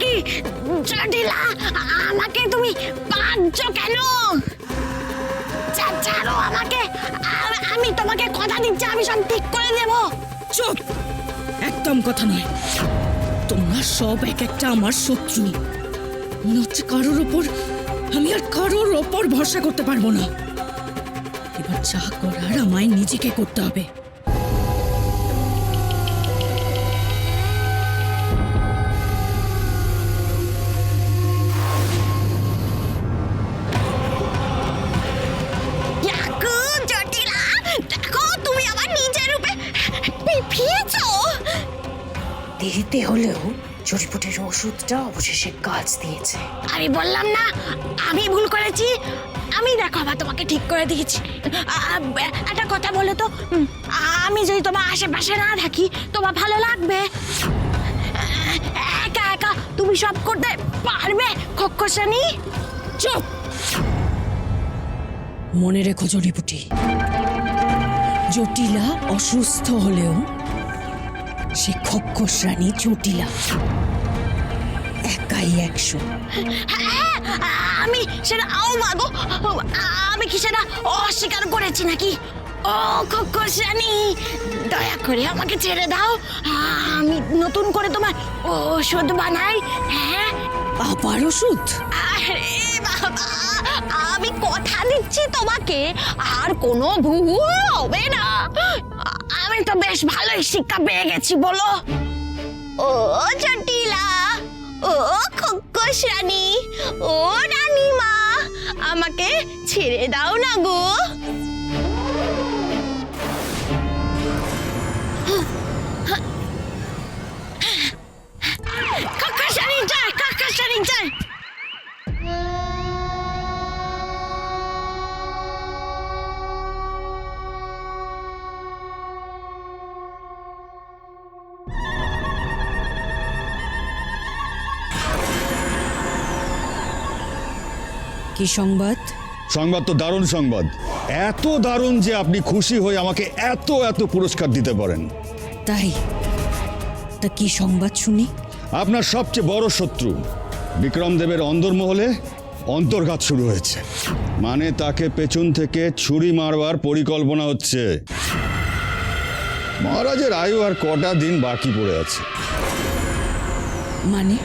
কি? জটিলা আমাকে তুমি পাঁচছো কেন? ছাড়ো আমাকে আমি তোমাকে কথা দিচ্ছি, আমি সব ঠিক করে দেব। চুপ! একদম কথা নয়। তোমরা সব এক একটা আমার শত্রু। মনে কারোর ওপর আমি আর কারোর ওপর ভরসা করতে পারব না। এবার যা করার আমায় নিজেকে করতে হবে। দেরিতে হলেও জড়িপুটের ওষুধটা অবশেষে কাজ দিয়েছে। আমি বললাম না আমি ভুল করেছি। আমি দেখো আবার তোমাকে ঠিক করে দিয়েছি। একটা কথা বলো তো। আমি যদি তোমার আশেপাশে না থাকি তোমার ভালো লাগবে? একা একা তুমি সব করতে পারবে খোকসানি চুপ! মনে রেখো জড়িপুটি জটিলা অসুস্থ হলেও সে খক্ষস রানী জটিলা। একাই একশো। হ্যাঁ, আমি সেটা আও মাগো। আমি কি সেটা অস্বীকার করেছি নাকি? ও খোকসানি দয়া করে আমাকে ছেড়ে দাও। আমি নতুন করে তোমার ওষুধ বানাই। হ্যাঁ। আবার ওষুধ? আরে বাবা আমি কথা দিচ্ছি তোমাকে। আর কোনো ভুল হবে না। আমি তো বেশ ভালোই শিক্ষা পেয়ে গেছি, বলো। ও জটিলা, ও খোকস রানী ও রানীমা, আমাকে ছেড়ে দাও না গো। কি সংবাদ? সংবাদ তো দারুণ সংবাদ। এত দারুণ যে আপনি খুশি হয়ে আমাকে এত এত পুরস্কার দিতে পারেন। তাই? তা কি সংবাদ শুনি? আপনার সবচেয়ে বড় শত্রু বিক্রম দেবের অন্দরমহলে অন্তর্ঘাত শুরু হয়েছে। মানে তাকে পেছন থেকে ছুরি মারবার পরিকল্পনা হচ্ছে। মহারাজের আয়ু আর কটা দিন বাকি পড়ে আছে। মানে?